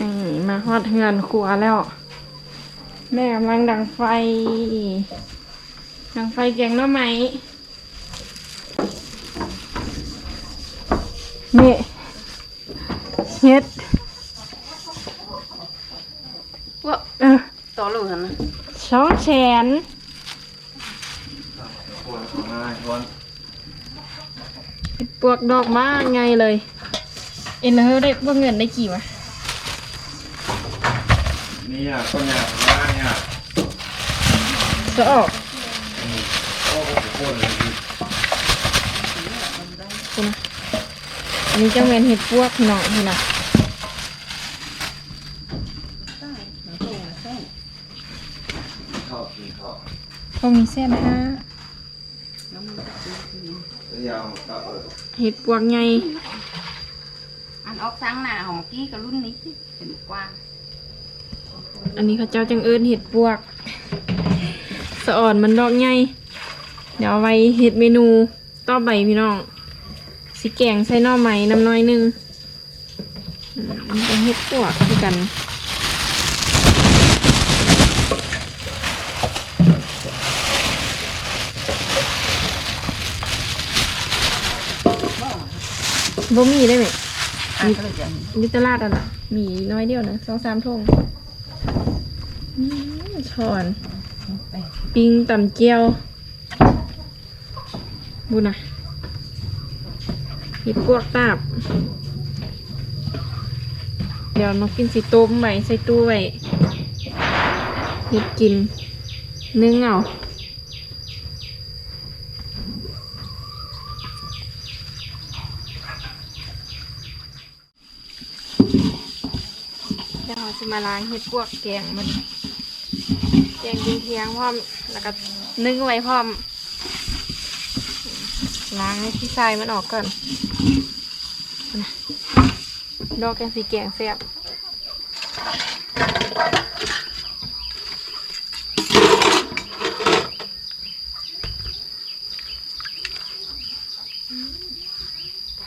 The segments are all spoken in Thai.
นี่มาฮอดเฮือนครัวแล้ว แม่กำลังดังไฟ ดังไฟแกงหน้อไหมนี่เฮ็ดว่าเออต่อลูกหันนะช่องแขนคนมาคนเฮ็ดปวกดอกมาไงเลย เอ็นเฮอได้ว่าเงินได้กี่วะ นี่อะต้นยางมาเนี่ยจะออกโอ้โหโคตรเลยคุณนะอันนี้จะเป็นเห็ดปวกพี่น้องพี่นะเข้ากินเข้าเขามีเส้นฮะแล้วยาวก็เออเห็ดปวกไงอันออกสังหน้าของเมื่ อันนี้สิเป็นกว้าเขาเจ้าจังเอิญเห็ดปวกสะอ่อนมันดอกไงเดี๋ยวเอาไว้เห็ดเมนูต่อไปพี่น้องสิแกงใส่หน่อไม้น้ำน้อยหนึงอืมมันเป็นเห็ดปวกคือกันบ่มีได้ไหมอันก็เลยจะมิตรลาดอะนะมีน้อยเดียวนะสองสามทง ช้อนปปิงตำเจียวบุนะเห็ดพวกตาบ เดี๋ยวน้องกินสิต้มไว้ใส่ตู้ไว้เห็ดกินนึ่งเอาเดี๋ยวเราจะมาล้างเห็ดพวกแกงมัน กงกินเทียงพร้อม แล้วก็นึ่งไว้พร้อม ล้างให้ที่ทรายมันออกก่อนนะดอกแกงสีแกงแซ่บ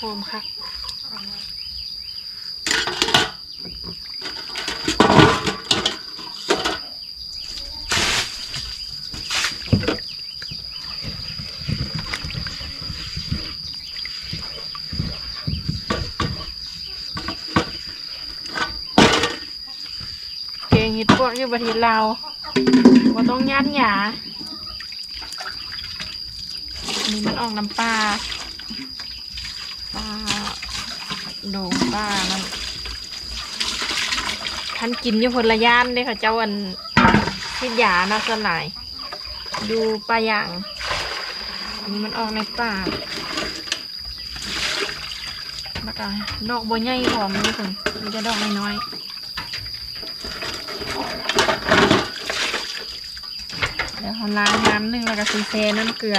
หอมค่ะ แกงเห็ดพวก อยู่ประเทศลาวบ่ต้องยัดหยาอันนี้มันออกน้ำปลาปลาโด่งปลามันท่านกินอยู่พลย่านเด้ค่ะเจ้าอันคิดยาเนาะส่วนหลาย ดูปลาอย่างอันนี้มันออกในป่าแล้วก็ดอกบัวใหญ่หอมนี่คนมีแต่ดอกน้อยๆ เขาล้างน้ำหนึ่งแล้วก็ซีเซน้ำเกลือ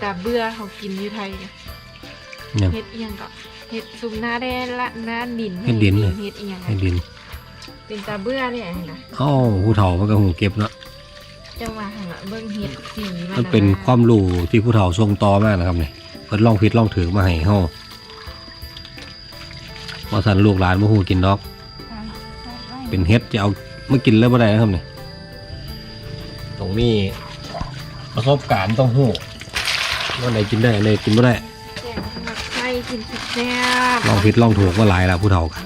แต่เบื่อเขากินอยู่ไทยนะยัง เฮ็ดเอียงก็เฮ็ดซุมหน้าแดนละหน้าดินเฮ็ดดินเลย เฮ็ดเอียงให้ดินเป็นตาเบื่อเนี่ยนะเอ้าผู้เฒ่ามันก็หูเก็บเนาะจังหวะหันละเบิ่งเฮ็ดสีมันมันเป็นความรู้ที่ผู้เฒ่าทรงต่อมานะครับนี่เพิ่นลองผิดลองถือมาให้เฮาบ่สั่นลูกหลานบ่ฮู้กินดอก เป็นเฮ็ดจะเอามากินแล้วบ่ได้นะครับนี่ตรงนี้ประสบการณ์ต้องฮู้ ว่าไหนกินได้อันไหนกินบ่ได้แกงผักไส้กินแซ่บลองผิดลองถูกว่าหลายแล้วผู้เฒ่ากัน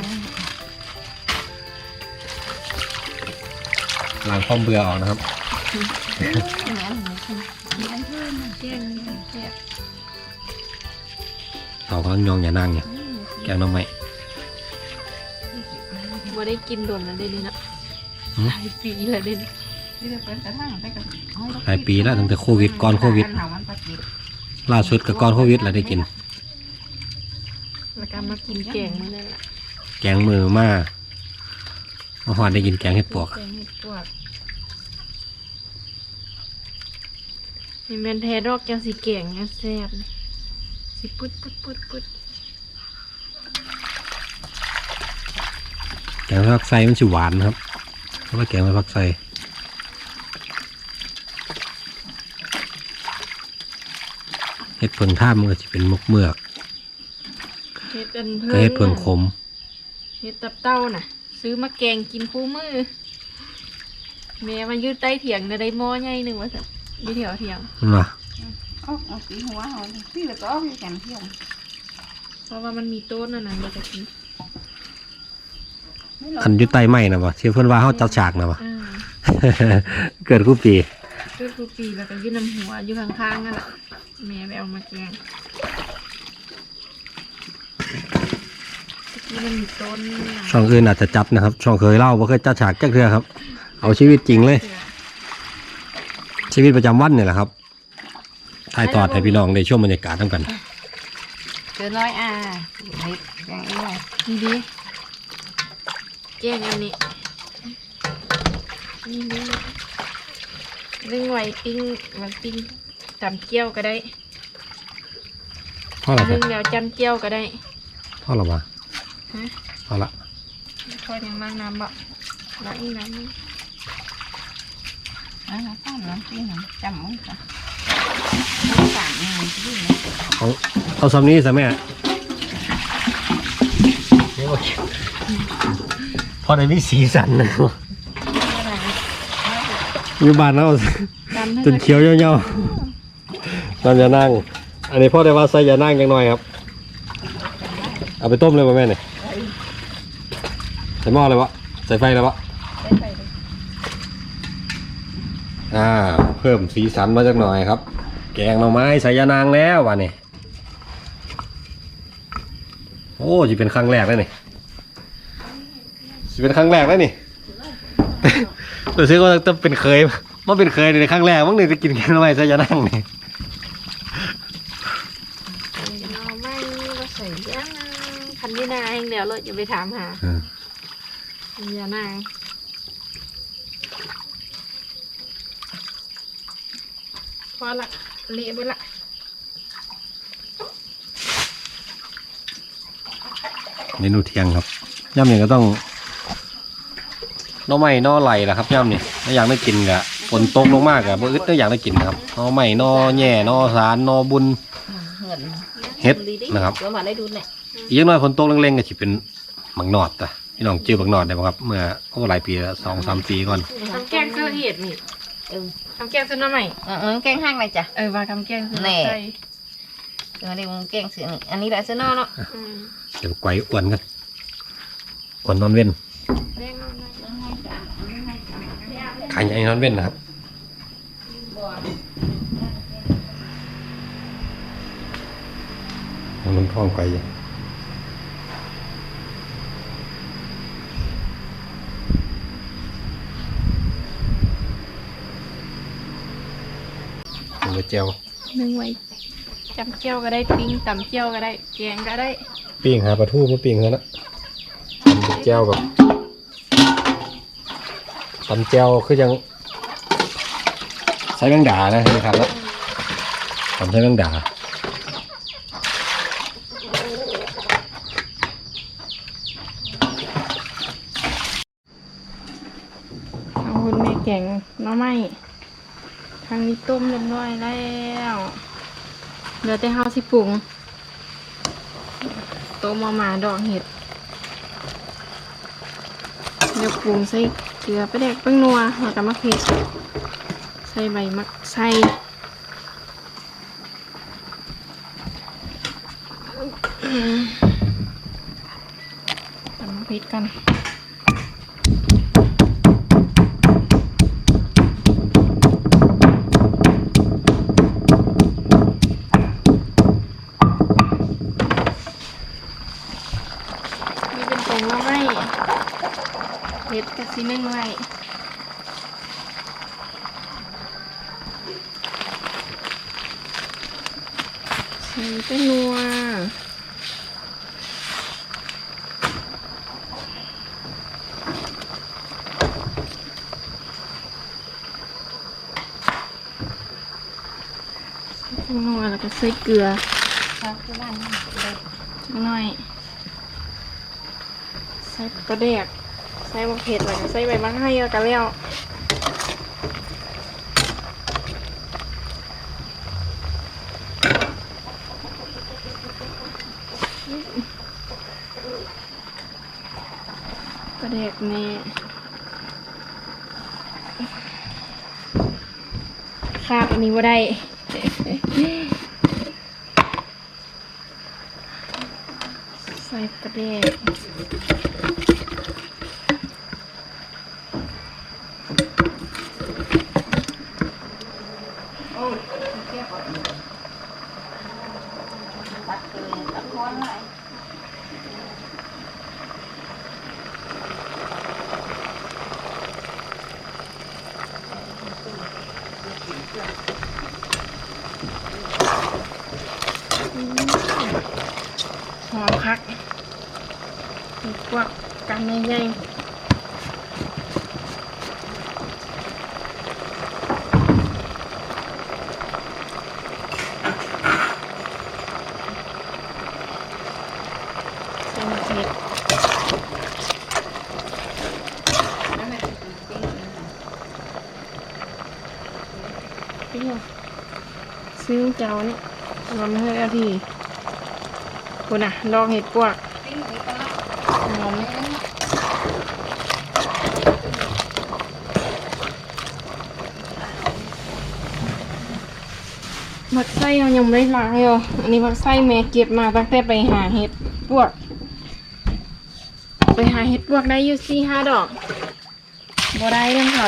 ล้างความเบื่อออกนะครับแกงแซ่บเฒ่ากำลังยองอย่านั่งเนี่ยแกงหน้ำไม้บ่ได้กินโดนแล้วเด้นี่เนาะหืมหลายปีแล้วเด้นี่หลายปีแล้วตั้งแต่โควิดก่อนโควิด ล่าสุดกับก่อนโควิดแล้วได้กิน แล้วก็มากินแกงมื้อนั่นล่ะแกงมือมามาหอดได้กินแกงเห็ดปวก แกงเห็ดปวกนี่แม่นแท้ดอกจังสิแกงเนี่ยแซ่บนี่สิปุดปุดปุดปุดแกงผักไส้มันสิหวานครับเพราะว่าแกงผักไส้ เห็ดเพิงท่ามมันก็จะเป็นมุกเมือกเฮ็ดอันก็เห็ดเพิงขมเฮ็ดตับเต้าน่ะ ซื้อมาแกงกินคู่มือแม่มันอยู่ใต้เถียงน่ะได้หม้อใหญ่หนึงว่าซั่นอยู่แถวเถียงมันว่าเอาเอาสีหัวเอาสีแล้วก็เอาอยู่แขนเที่ยวเพราะว่ามันมีต้นนั่นน่ะมันจะกินอันอยุใต้ไม้นะวะที่เพื่อนว่าเขาจัดฉากนะวะอ่าเกิดคู่ปีคือกูปีแล้วก็อยู่น้ำหัวอยู่ข้างๆนั่นแหละ แม่ไปเอามาแกงที่มันมีต้นน่ะช่องอื่นอาจจะจัดนะครับ ช่องเคยเล่าว่าเคยจัดฉากแจ้เทือครับ เอาชีวิตจริงเลยชีวิตประจำวันเนี่ยแหละครับถ่ายทอดให้พี่น้องได้ช่วงบรรยากาศทั้งกัน เจอน้อยอะเฮ็ดแกงอีไว้นี่ดิแกงอันนี้นี่ดิเรื่องไหวปิ้งมันปิ้ง จำเจียวก็ได้พ่อละคนึ่รับงแล้วจำเจียวก็ได้พ่อละวะฮะพ่อละทอดยังมากน้ำบ่แล้วอีกน้ำนึงอะแล้วข้าวน้ำสีหนึ่งจำมึงจ้ะน้ำตาลนี่มันดีนะเอาเอาซ้ำนี้ซะแม่พอได้มีสีสันนะอยู่บ้านเราจำให้จนเขียวเหี่ยวๆ นั่นจะนั่ง อันนี้พ่อได้ว่าใส่ยานั่งยังน้อยครับ เอาไปต้มเลยป่ะแม่เนี่ยใส่หม้อเลยวะใส่ไฟเลยวะได้ไปเลยอ่า เพิ่มสีสันมาจากหน่อยครับ แกงหน่อไม้ใส่ยานางแล้ววะนี่โอ้จะเป็นครั้งแรกแล้วนี่จะเป็นครั้งแรกแล้วนี่เรู้สึกว่าจะเป็นเคยว่าเป็นเคยในครั้งแรกมั้งนี่จะกินแกงหน่อไม้ใส่ยานางนี่ เอาไม่ก็ใส่ย่างคันยี่นาเอ งเดี๋ยวเราจะไปถามหาอืมอย่านางพอละเละไปละเมนูเที่ยงครับย่ำนี่ก็ต้องหน้อไม้หน้อไหลล่ะครับย่ำนี่ถ้าอยากได้กินกะฝนตกลงมากอะบ่อึดก็อยากได้กินนะครับหน้อไม้หน้อแย่หน้อสารหน้อบุญเงินเฮ็ดนะครับ เดี๋ยวมาได้ดูเนี่ย อีกอย่างน้อยฝนตกเร่งๆก็สิเป็นบักนอดแต่พี่น้องเจอบักนอดได้บ่ครับ เมื่อโอ้หลายปีแล้วสองสามปีก่อนทำแกงเสื้อเห็ดนี่เออทำแกงเสื้อหน้าใหม่เออเออแกงห้างเลยจ้ะ เออว่าทำแกงเสื้อแน่ ใส่เดี๋ยวมาดูแกงเสือนี่อันนี้แหละเสือนอเนาะอืมเดี๋ยวไกวอ้วนกันอ้วนนอนเว้นแดงนอนได้ขายใหญ่นอนเว้นนะครับมันท้องไกว อยู่มันก็เจียวนึ่งไว้จำเจียวก็ได้ปิ้งตำเจียวก็ได้แกงก็ได้ปิ้งหาปลาทูมาปิ้งแล้วนะทำเป็นแจ่วแบบทำแจ่วคือยังใช้แมงดานะนี่ครับแล้วทำใช้แมงดาเอาคุณแม่แกงหน้อไม้ ทางนี้ต้มเรียบร้อยแล้วเหลือแต่เฮาสิปรุงต้มมามาดอกเห็ดเดี๋ยวปรุงใส่เกลือไปแดกเป้งนัวแล้วก็มะเขือใส่ใบมะใส่ตำมะพริกกันเป็นผงละไม้เห็ดกะซินึ่งไว้ใส่เป็นนัว ใส่เป็นนัวแล้วก็ใส่เกลือชาวที่บ้านนี่เลยจักหน่อยใส่ปลาแดกใส่มะเขือแล้วก็ใส่ใบมะให้แล้วกันแล้วปลาแดกแม่ขาดอันนี้ว่าได้ ใส่ปลาแดกโอ้ยเกี่ยวกับตัดเกลือตัดค้อนไรหอมคักมีพ วกกันใหญ่ใส่มะเขือนั่นแหละจริงเปรี้ยวซื้อเจ้านี่รวมให้เอาทีคุณอะดอกเห็ดปวกงนี้ก็แล้ว หมักไส้เรายังไม่ได้ล้างเลยอันนี้ผักไส้แม่เก็บมาตั้งแต่ไปหาเห็ดปวก ไปหาเห็ดปวกได้อยู่สี่ห้าดอกบ่ได้เรื่องเขา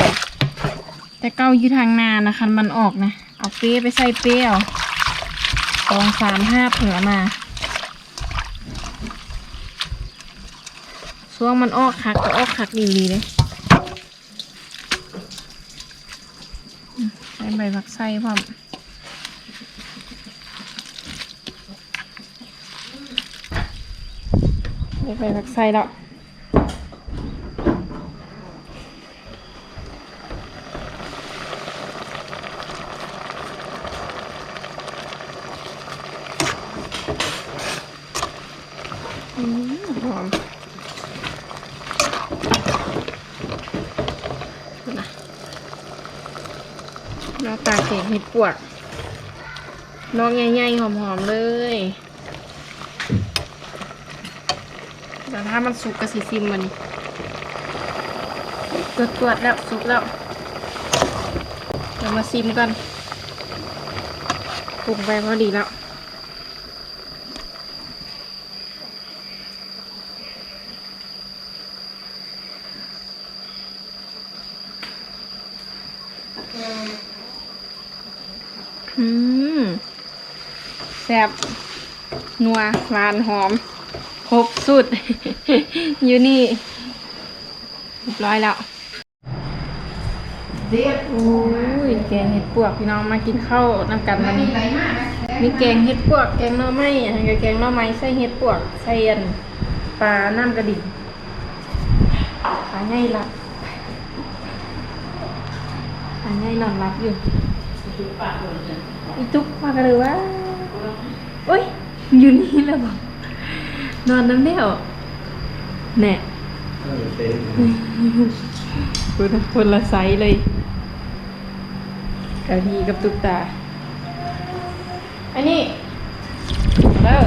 แต่เก้าอยู่ทางนานะคันมันออกนะ เอาเป้ไปใส่เป้เอาสองสามห้าเผื่อมาช่วงมันออกคักก็ออกคักดีๆเลยใส่ใบผักไส้พร้อมได้ ใบผักไส้แล้วหอมนะหน้าตาเก่งเห็ดปวกดอกใหญ่ๆหอมๆเลยแต่ ถ้ามันสุกก็สีซิมมันตัวตรวจแล้วสุกแล้ว เดี๋ยวมาซิมกันปรุงไปพอดีแล้วอืมแซ่บนัวหวานหอม รบสุด อยู่นี่เรียบร้อยแล้วเด็ดโอ้ยแกงเห็ดปวกพี่น้องมากินข้าวนำกันมัวันนมีนี้อะไรมากนะมีแกงเห็ดปวก แกงหน่อไม้อันนี้ก็แกงหน่อไม้ใส่เห็ดปวกใส่อันปลาน้ำกระดิ่งปลาใหญ่รับปลาใหญ่นอนรับอยู่โอเคอีตุ๊กมากันเลยว่าโอ้ยอยู่นี่แล้วบอก นอนน้ำเดี่ยวแน่เออเต็มคนละคนละไซส์เลยกะทีกับตุ๊กตา อันนี้เด้อ